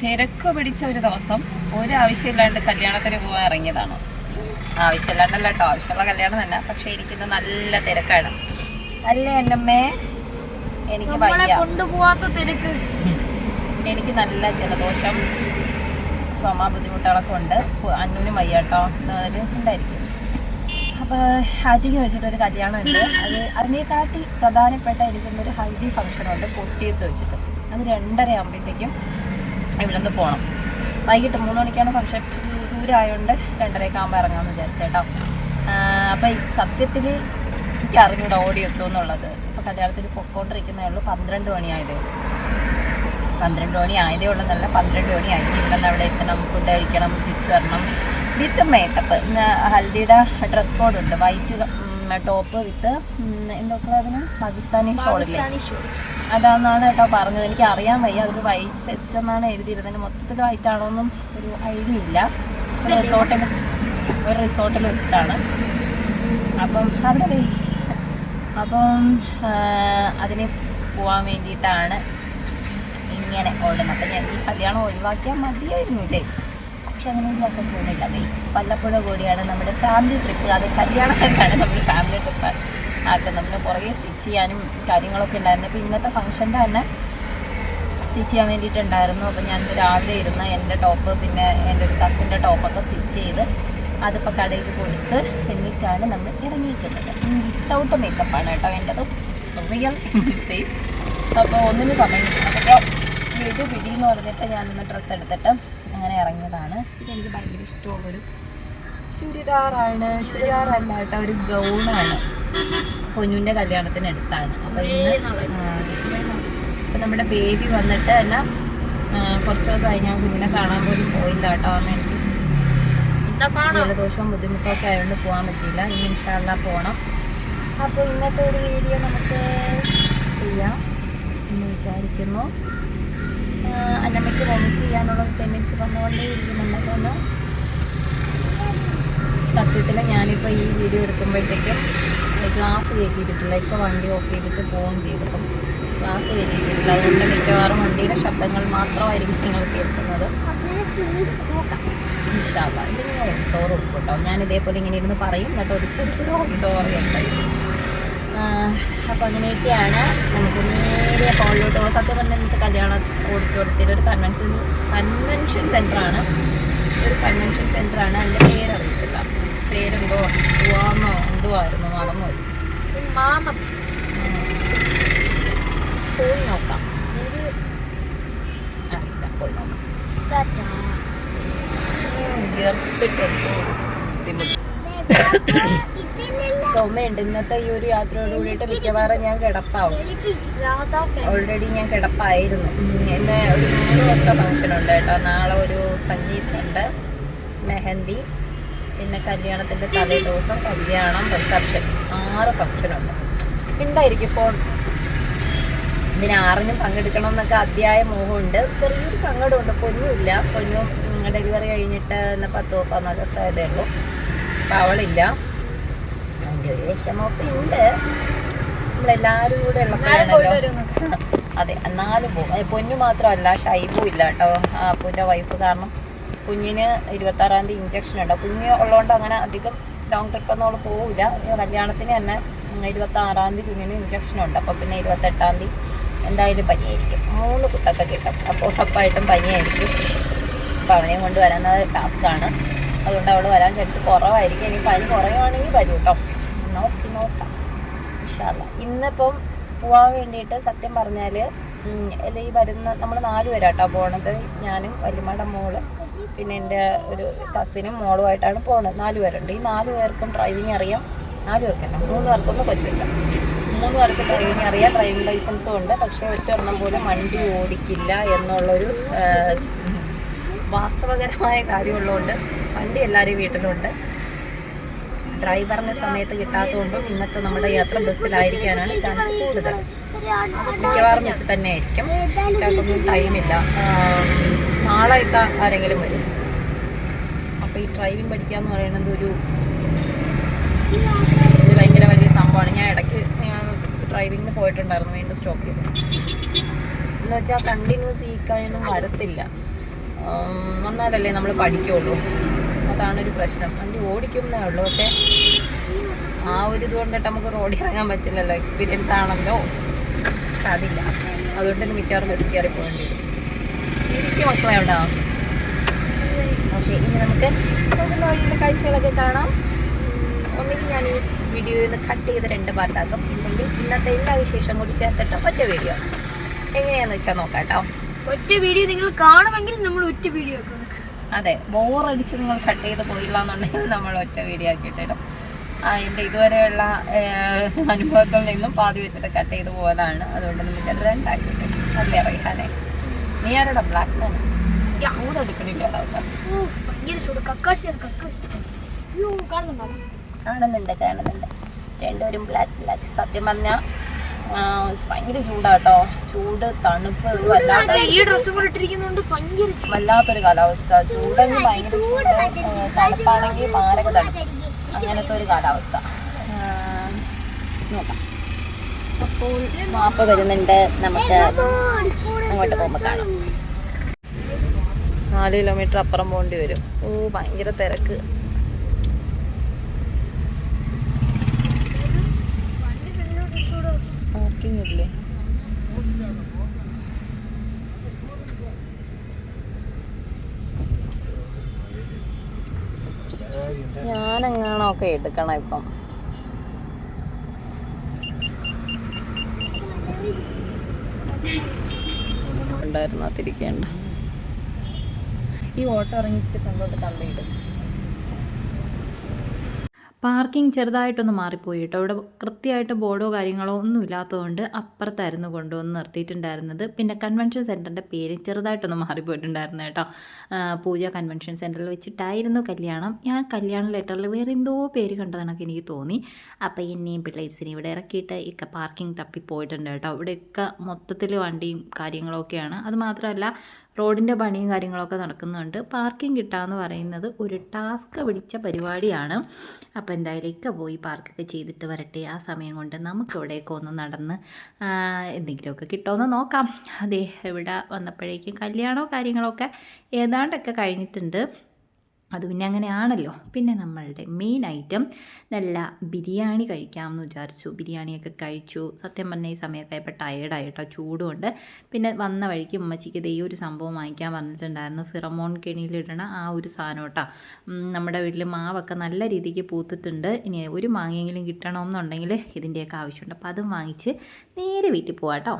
തിരക്ക് പിടിച്ച ഒരു ദിവസം ഒരു ആവശ്യമില്ലാണ്ട് കല്യാണത്തിന് പോകാൻ ഇറങ്ങിയതാണ്. ആവശ്യമില്ലാണ്ടല്ല കേട്ടോ. ആവശ്യമുള്ള കല്യാണം തന്നെ. പക്ഷെ എനിക്കിന്ന് നല്ല തിരക്കാണ്. അല്ലേ എന്നമ്മേ എനിക്ക് കൊണ്ടുപോവാത്ത തിരക്ക്. എനിക്ക് നല്ല ജലദോഷം ചുമ ബുദ്ധിമുട്ടുകളൊക്കെ ഉണ്ട്. അന്നൂനും അന്നുവിനും വയ്യ കേട്ടോ. ഉണ്ടായിരിക്കും. അപ്പോൾ ഹാറ്റിക്ക് വെച്ചിട്ടൊരു കല്യാണം ഉണ്ട് അത് അതിനെക്കാട്ടി പ്രധാനപ്പെട്ട എനിക്കൊന്നൊരു ഹൽദി ഫംഗ്ഷൻ ഉണ്ട്. കൊട്ടിയത്ത് വെച്ചിട്ട്. അത് രണ്ടര ആകുമ്പോഴത്തേക്കും ഇവിടെ നിന്ന് പോകണം വൈകിട്ട് മൂന്ന് മണിക്കാണ് ഫംഗ്ഷൻ ദൂരമായതുകൊണ്ട് രണ്ടരയൊക്കെ ആകുമ്പോൾ ഇറങ്ങാമെന്ന് വിചാരിച്ചേട്ടോ അപ്പോൾ സത്യത്തിൽ എനിക്ക് അറിഞ്ഞൂടെ ഓടി എത്തുമെന്നുള്ളത് ഇപ്പം കല്യാണത്തിന് പൊക്കോണ്ടിരിക്കുന്നേ ഉള്ളൂ. പന്ത്രണ്ട് മണിയായതേ ഉള്ളൂ. പന്ത്രണ്ട് മണി ആയതേ ഉള്ളെന്നല്ല പന്ത്രണ്ട് മണി ആയി. ഇവിടെ നിന്ന് അവിടെ എത്തണം ഫുഡ് കഴിക്കണം തിരിച്ചു വരണം. വിത്ത് മേക്കപ്പ് ഹൽദിയുടെ ഡ്രസ് കോഡ് ഉണ്ട്. വൈറ്റ് ടോപ്പ് വിത്ത് എന്തൊക്കെ അതിന്? പാകിസ്ഥാനി ഷോളില്ലേ? അതാന്നാണ് അതാണെന്നാണ് കേട്ടോ പറഞ്ഞത്. എനിക്ക് അറിയാൻ വയ്യ. അതൊരു വൈറ്റ് ഫെസ്റ്റ് എന്നാണ് എഴുതിയിരുന്നത്. മൊത്തത്തിൽ വൈറ്റ് ആണോന്നും ഒരു ഐഡിയ ഇല്ല. ഒരു റിസോർട്ടിൽ ഒരു റിസോർട്ടിൽ വെച്ചിട്ടാണ്. അപ്പം അവിടെ അപ്പം അതിന് പോവാൻ വേണ്ടിയിട്ടാണ് ഇങ്ങനെ ഓടുന്നത്. അപ്പം ഞാൻ ഈ കല്യാണം ഒഴിവാക്കിയാൽ മതിയായിരുന്നു ഇല്ലേ ഒഴിവാക്കാൻ പോകുന്നില്ല ഗൈസ് വല്ലപ്പുഴ കൂടിയാണ് നമ്മുടെ ഫാമിലി ട്രിപ്പ് അത് കല്യാണത്തിനാണ് നമ്മൾ ഫാമിലി ട്രിപ്പ് ആക്കുന്നത്. നമ്മൾ കുറേ സ്റ്റിച്ച് ചെയ്യാനും കാര്യങ്ങളൊക്കെ ഉണ്ടായിരുന്നു. അപ്പോൾ ഇന്നത്തെ ഫംഗ്ഷന്റെ തന്നെ സ്റ്റിച്ച് ചെയ്യാൻ വേണ്ടിയിട്ടുണ്ടായിരുന്നു. അപ്പോൾ ഞാൻ രാവിലെ ഇരുന്ന് എന്റെ ടോപ്പ് പിന്നെ എന്റെ ഒരു കസിന്റെ ടോപ്പൊക്കെ സ്റ്റിച്ച് ചെയ്ത് അതിപ്പോൾ കടയിൽ കൊടുത്ത് എന്നിട്ടാണ് നമ്മൾ ഇറങ്ങിയിരിക്കുന്നത്. വിത്തൗട്ട് മേക്കപ്പാണ് കേട്ടോ എന്റെത് റിയൽ ഫേസ് അപ്പോൾ ഒന്നിന് സമയം അപ്പോൾ വീട് പിടി എന്ന് പറഞ്ഞിട്ട് ഞാനൊന്ന് ഡ്രസ്സ് എടുത്തിട്ട് അങ്ങനെ ഇറങ്ങിയതാണ്. ഇതെനിക്ക് ഭയങ്കര ഇഷ്ടമുള്ളൊരു ചുരിദാറാണ്. ചുരിദാർ കേട്ടോ ഒരു ഗൗണാണ്. പൊന്നുവിന്റെ കല്യാണത്തിന് എടുത്താണ്. അപ്പോൾ ഇന്ന് അപ്പം നമ്മുടെ ബേബി വന്നിട്ട് എല്ലാം കുറച്ച് ദിവസമായി ഞാൻ കുഞ്ഞിനെ കാണാൻ പോലും പോയില്ല കേട്ടോ. കാരണം എനിക്ക് ജലദോഷവും ബുദ്ധിമുട്ടൊക്കെ ആയതുകൊണ്ട് പോകാൻ പറ്റിയില്ല. ഇന്ന് ഇൻഷാല്ല പോകണം അപ്പോൾ ഇന്നത്തെ ഒരു വീഡിയോ നമുക്ക് ചെയ്യാം എന്ന് വിചാരിക്കുന്നു. വോമിറ്റ് ചെയ്യാനുള്ള ടെൻഡൻസി വന്നുകൊണ്ടേ ഇരിക്കുന്നുണ്ടെന്ന് സത്യത്തിൽ ഞാനിപ്പോൾ ഈ വീഡിയോ എടുക്കുമ്പോഴത്തേക്കും ഗ്ലാസ് കയറ്റിയിട്ടില്ല ഇപ്പോൾ വണ്ടി ഓഫ് ചെയ്തിട്ട് പോവുകയും ചെയ്തപ്പം ഗ്ലാസ് കയറ്റിയിട്ടില്ല അതുകൊണ്ട് മിക്കവാറും വണ്ടിയുടെ ശബ്ദങ്ങൾ മാത്രമായിരിക്കും നിങ്ങൾ കേൾക്കുന്നത്. ഇൻഷാല്ല ഇതിന് ഓവർ കൊടുക്കും കേട്ടോ. ഞാൻ ഇതേപോലെ ഇങ്ങനെ ഇരുന്ന് പറയും. എന്നിട്ട് ഒരു സൈഡിൽ കൂടെ വോയിസ് ഓവർ ഉണ്ടായി അപ്പോൾ അങ്ങനെയൊക്കെയാണ്. നമുക്ക് നേരെ ഹോളിലോട്ട് സത്യം പറഞ്ഞാൽ ഇന്നത്തെ കല്യാണ ഓഡിറ്റോറിയത്തിൽ ഒരു കൺവെൻഷൻ കൺവെൻഷൻ സെന്ററാണ് ഒരു കൺവെൻഷൻ സെന്ററാണ് അതിന്റെ പേരറിയത്തില്ല. പേരെന്തോ പോവാന്നോ എന്തോ ആയിരുന്നു മറന്നുപോയി മാമ. പോയി നോക്കാം. എനിക്ക് അറിയില്ല. പോയി നോക്കാം. ബുദ്ധിമുട്ട്. ചുമയുണ്ട്. ഇന്നത്തെ ഈ ഒരു യാത്രയോട് കൂടിയിട്ട് മിക്കവാറും ഞാൻ കിടപ്പാവും. ഓൾറെഡി ഞാൻ കിടപ്പായിരുന്നു. ഇന്ന് ഒരു മൂന്ന് ദിവസത്തെ ഫംഗ്ഷൻ ഉണ്ട് കേട്ടോ. നാളെ ഒരു സംഗീതമുണ്ട്. മെഹന്തി പിന്നെ കല്യാണത്തിന്റെ തലേ ദിവസം കല്യാണം റിസപ്ഷൻ ആറ് ഫംഗ്ഷൻ ഉണ്ട്. ഉണ്ടായിരിക്കും ഫോൺ ഇതിന് ആറിനും പങ്കെടുക്കണം എന്നൊക്കെ അതിയായ മോഹമുണ്ട്. ചെറിയൊരു സങ്കടമുണ്ട്. പൊന്നുമില്ല. പൊന്നും ഡെലിവറി കഴിഞ്ഞിട്ട് പത്ത് പതിനാല് ദിവസമായതേ ഉള്ളൂ. അപ്പം അവളില്ല. അതിന്റെ ഒരു വിഷമമൊക്കെ ഉണ്ട് നമ്മളെല്ലാവരും കൂടെ ഉള്ളപ്പോഴാണല്ലോ അതെ എന്നാലും പോകും പൊന്നു മാത്രമല്ല ഷൈബും ഇല്ല കേട്ടോ. അപ്പൂന്റെ വൈഫ് കാരണം കുഞ്ഞിന് ഇരുപത്താറാം തീയതി ഇഞ്ചക്ഷൻ ഉണ്ടോ. കുഞ്ഞ് ഉള്ളതുകൊണ്ട് അങ്ങനെ അധികം ലോങ് ട്രിപ്പ് ഒന്നും അവൾ പോവില്ല. കല്യാണത്തിന് തന്നെ ഇരുപത്താറാം തീയതി കുഞ്ഞിന് ഇഞ്ചക്ഷൻ ഉണ്ട്. അപ്പോൾ പിന്നെ ഇരുപത്തെട്ടാം തീയതി എന്തായാലും പനിയായിരിക്കും. മൂന്ന് കുത്തൊക്കെ കിട്ടും. അപ്പോൾ ഉറപ്പായിട്ടും പനിയായിരിക്കും. അപ്പോൾ അവനെയും കൊണ്ട് വരുന്നത് ടാസ്ക്കാണ് അതുകൊണ്ട് അവൾ വരാൻ ചാൻസ് കുറവായിരിക്കും. ഇനി പനി കുറയുവാണെങ്കിൽ വരും കേട്ടോ. ഇൻഷാല്ല ഇന്നിപ്പം പോവാൻ വേണ്ടിയിട്ട് സത്യം പറഞ്ഞാൽ ഈ വരുന്ന നമ്മൾ നാല് പേരാട്ടോ പോണത്. ഞാനും വല്യമ്മയുടെ മോൾ പിന്നെ എന്റെ ഒരു കസിനും മോളുമായിട്ടാണ് പോണത്. നാല് പേരുണ്ട്. ഈ നാല് പേർക്കും ഡ്രൈവിംഗ് അറിയാം. നാല് പേർക്കല്ല മൂന്ന് പേർക്കൊന്ന് കൊച്ചു വെച്ചാൽ മൂന്ന് പേർക്ക് ഡ്രൈവിംഗ് അറിയാം. ഡ്രൈവിംഗ് ലൈസൻസും ഉണ്ട്. പക്ഷേ ഒറ്റൊരെണ്ണം പോലും വണ്ടി ഓടിക്കില്ല എന്നുള്ളൊരു വാസ്തവകരമായ കാര്യമുള്ളതുകൊണ്ട് വണ്ടി എല്ലാവരെയും വീട്ടിലുണ്ട്. ഡ്രൈവറിനെ സമയത്ത് കിട്ടാത്തതുകൊണ്ടും ഇന്നത്തെ നമ്മുടെ യാത്ര ബസ്സിലായിരിക്കാനാണ് ചാൻസ് കൂടുതൽ. മിക്കവാറും ബസ്സിൽ തന്നെ ആയിരിക്കും ഇക്കാക്കൊന്നും ടൈമില്ല നാളെയൊക്കെ ആരെങ്കിലും വരും. അപ്പോൾ ഈ ഡ്രൈവിംഗ് പഠിക്കുക എന്ന് പറയുന്നത് ഒരു ഭയങ്കര വലിയ സംഭവമാണ്. ഞാൻ ഇടയ്ക്ക് ഡ്രൈവിങ്ങിന് പോയിട്ടുണ്ടായിരുന്നു വീണ്ടും സ്റ്റോപ്പ് ചെയ്തു. എന്ന് വെച്ചാൽ കണ്ടിന്യൂസ് ഈ കാര്യമൊന്നും വരത്തില്ല. വന്നാലല്ലേ നമ്മൾ പഠിക്കുള്ളൂ. അതാണൊരു പ്രശ്നം. വണ്ടി ഓടിക്കുന്നേ ഉള്ളൂ. പക്ഷേ ആ ഒരു ഇത് കൊണ്ടിട്ട് നമുക്ക് റോഡിൽ ഇറങ്ങാൻ പറ്റില്ലല്ലോ. എക്സ്പീരിയൻസ് ആണല്ലോ. പക്ഷെ അതില്ല. അതുകൊണ്ട് ഇന്ന് മിക്കവാറും ബസ് കയറി പോകേണ്ടി വരും. എനിക്ക് മക്കളെ അവിടെ ഓക്കെ ഇനി നമുക്ക് കാഴ്ചകളൊക്കെ കാണാം. ഒന്നുകിൽ ഞാൻ ഈ വീഡിയോയിൽ നിന്ന് കട്ട് ചെയ്ത് രണ്ട് പാർട്ടാക്കും ഇല്ലെങ്കിൽ ഇന്നത്തെ എല്ലാ വിശേഷം കൂടി ചേർത്തിട്ട് ഒറ്റ വീഡിയോ എങ്ങനെയാന്ന് വെച്ചാൽ നോക്കാം കേട്ടോ. ഒറ്റ വീഡിയോ നിങ്ങൾ കാണുമെങ്കിൽ നമ്മൾ ഒറ്റ വീഡിയോ. അതെ ബോറടിച്ച് നിങ്ങൾ കട്ട് ചെയ്ത് പോയില്ല എന്നുണ്ടെങ്കിൽ നമ്മൾ ഒറ്റ വീഡിയോ ആക്കിയിട്ടിടും ആ എന്റെ ഇതുവരെയുള്ള അനുഭവത്തിൽ നിന്നും പാതി വെച്ചിട്ട് കട്ട് ചെയ്ത് പോകാനാണ് അതുകൊണ്ട് നമുക്ക് രണ്ടാക്കിയിട്ട് അല്ലേ അറിയാനെ നീ ആരോടാ ബ്ലാക്ക് മാൻ. ചൂട് എടുക്കണില്ല കാണുന്നുണ്ട് കാണുന്നുണ്ട്. രണ്ടുപേരും ബ്ലാക്ക് ബ്ലാക്ക് സത്യം പറഞ്ഞാൽ ഭയങ്കര ചൂടാട്ടോ. ചൂട് തണുപ്പ് വല്ലാത്ത ഈ ഡ്രസ്സും കൂടെ ഇട്ടിരിക്കുന്നതുകൊണ്ട് ഭയങ്കര വല്ലാത്തൊരു കാലാവസ്ഥ. ചൂടെങ്കിൽ ഭയങ്കര തണുപ്പാണെങ്കിൽ മാരക തണുപ്പ്. അങ്ങനത്തെ ഒരു കാലാവസ്ഥ. നോക്കാം. അപ്പോൾ മാപ്പ വരുന്നുണ്ട്. നമുക്ക് അങ്ങോട്ട് പോകുമ്പോൾ കാണാം. നാല് കിലോമീറ്റർ അപ്പുറം പോകേണ്ടി വരും. ഓ ഭയങ്കര തിരക്ക്. പാർക്കിംഗ് ഇല്ലേ ഞാനെങ്ങാണോ ഒക്കെ എടുക്കണം ഇപ്പം. ഉണ്ടായിരുന്നാ തിരിക്കേണ്ട? ഈ ഓട്ടോ ഇറങ്ങിച്ചിട്ട് കൊണ്ടോട്ട് തള്ളിയിടും പാർക്കിംഗ് ചെറുതായിട്ടൊന്ന് മാറിപ്പോയി കേട്ടോ. ഇവിടെ കൃത്യമായിട്ട് ബോർഡോ കാര്യങ്ങളോ ഒന്നും ഇല്ലാത്തതുകൊണ്ട് അപ്പുറത്തായിരുന്നു കൊണ്ടുവന്ന് നിർത്തിയിട്ടുണ്ടായിരുന്നത്. പിന്നെ കൺവെൻഷൻ സെന്ററിന്റെ പേര് ചെറുതായിട്ടൊന്ന് മാറിപ്പോയിട്ടുണ്ടായിരുന്നു കേട്ടോ. പൂജ കൺവെൻഷൻ സെന്ററിൽ വെച്ചിട്ടായിരുന്നു കല്യാണം. ഞാൻ കല്യാണ ലെറ്ററിൽ വേറെ എന്തോ പേര് കണ്ടതെന്നൊക്കെ എനിക്ക് തോന്നി. അപ്പോൾ എന്നെയും പിള്ളേഴ്സിനെയും ഇവിടെ ഇറക്കിയിട്ട് ഇക്ക പാർക്കിംഗ് തപ്പിപ്പോയിട്ടുണ്ട് കേട്ടോ. ഇവിടെയൊക്കെ മൊത്തത്തിൽ വണ്ടിയും കാര്യങ്ങളൊക്കെയാണ്. അത് മാത്രമല്ല റോഡിന്റെ പണിയും കാര്യങ്ങളൊക്കെ നടക്കുന്നുണ്ട്. പാർക്കിംഗ് കിട്ടുക പറയുന്നത് ഒരു ടാസ്ക് പിടിച്ച പരിപാടിയാണ്. അപ്പോൾ എന്തായാലും ഇക്ക പോയി പാർക്കൊക്കെ ചെയ്തിട്ട് വരട്ടെ. ആ സമയം കൊണ്ട് നമുക്കിവിടെയൊക്കെ ഒന്ന് നടന്ന് എന്തെങ്കിലുമൊക്കെ കിട്ടുമെന്ന് നോക്കാം. അതെ ഇവിടെ വന്നപ്പോഴേക്കും കല്യാണമോ കാര്യങ്ങളൊക്കെ ഏതാണ്ടൊക്കെ കഴിഞ്ഞിട്ടുണ്ട്. അത് പിന്നെ അങ്ങനെയാണല്ലോ. പിന്നെ നമ്മളുടെ മെയിൻ ഐറ്റം നല്ല ബിരിയാണി കഴിക്കാമെന്ന് വിചാരിച്ചു. ബിരിയാണിയൊക്കെ കഴിച്ചു. സത്യം പറഞ്ഞ ഈ സമയമൊക്കെ ഇപ്പോൾ ടയേർഡായിട്ടോ ചൂടുമുണ്ട് പിന്നെ വന്ന വഴിക്ക് ഉമ്മച്ചിക്ക് ദേ ഈ ഒരു സംഭവം വാങ്ങിക്കാൻ പറഞ്ഞിട്ടുണ്ടായിരുന്നു ഫിറമോൺ കെണിയിലിടണ ആ ഒരു സാധനം നമ്മുടെ വീട്ടിൽ മാവൊക്കെ നല്ല രീതിക്ക് പൂത്തിട്ടുണ്ട്. ഇനി ഒരു മാങ്ങയെങ്കിലും കിട്ടണമെന്നുണ്ടെങ്കിൽ ഇതിന്റെയൊക്കെ ആവശ്യമുണ്ട്. അപ്പോൾ അതും വാങ്ങിച്ച് നേരെ വീട്ടിൽ പോവാം കേട്ടോ